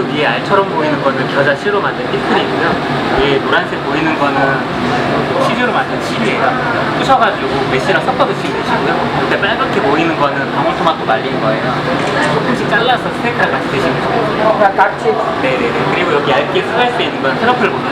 그 위에 알처럼 보이는 거는 겨자 씨로 만든 피클이고요. 위에 노란색 보이는 거는 치즈로 만든 칩이에요. 부셔가지고 메시랑 섞어 드시면 되시고요. 근데 빨갛게 보이는 거는 방울토마토 말린 거예요. 조금씩 잘라서 스테이크랑 같이 드시면 좋고요. 나 같이. 네네네. 그리고 여기 얇게 슬라이스 있는 건 트러플. 예.